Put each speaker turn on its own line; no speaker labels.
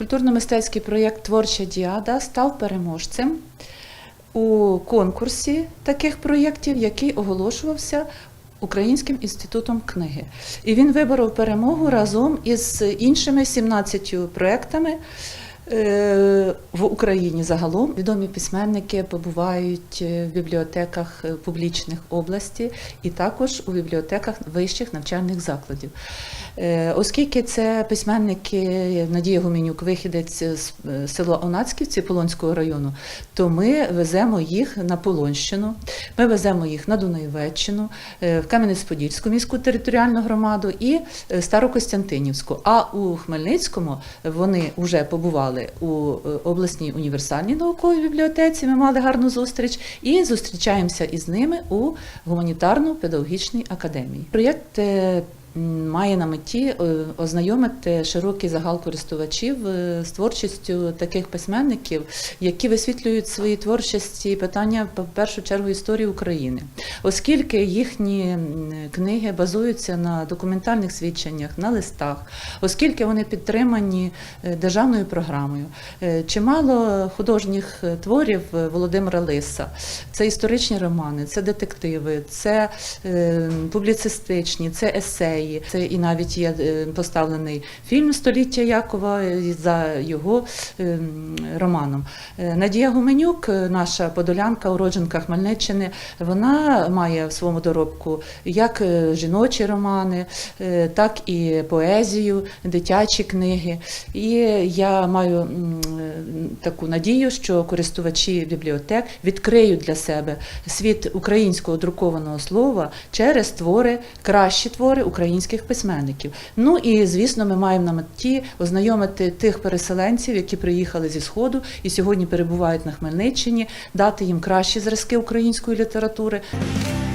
Культурно-мистецький проєкт Творча діада став переможцем у конкурсі таких проєктів, який оголошувався Українським інститутом книги. І він виборов перемогу разом із іншими 17 проєктами. Е, В Україні загалом відомі письменники побувають е, в бібліотеках е, публічних області і також у бібліотеках вищих навчальних закладів. Оскільки це письменники Надія Гуменюк, вихідець з села Онацьківці Полонського району, то ми веземо їх на Полонщину, ми веземо їх на Дунаєвеччину, в Кам'янець-Подільську міську територіальну громаду і Старокостянтинівську. А у Хмельницькому вони вже побували у е, обласній універсальній науковій бібліотеці. Ми мали гарну зустріч і зустрічаємося із ними у гуманітарно-педагогічній академії. Проєкт е, має на меті е, ознайомити широкий загал користувачів е, з творчістю таких письменників, які висвітлюють в своїй творчості питання в першу чергу історії України, оскільки їхні книги базуються на документальних свідченнях, на листах, оскільки вони підтримані е, державною програмою. Чимало художніх творів Володимира Лиса, це історичні романи, це детективи, це публіцистичні, це есеї, це і навіть є е, поставлений фільм Століття Якова за його е, романом. Е, Надія Гуменюк, наша подолянка, уродженка Хмельниччини, вона має в своєму доробку як жіночі романи, так і поезію, дитячі книги. І я маю таку надію, що користувачі бібліотек відкриють для себе світ українського друкованого слова через твори, кращі твори українських письменників. Ну і звісно, ми маємо на меті ознайомити тих переселенців, які приїхали зі сходу і сьогодні перебувають на Хмельниччині, дати їм кращі зразки української літератури.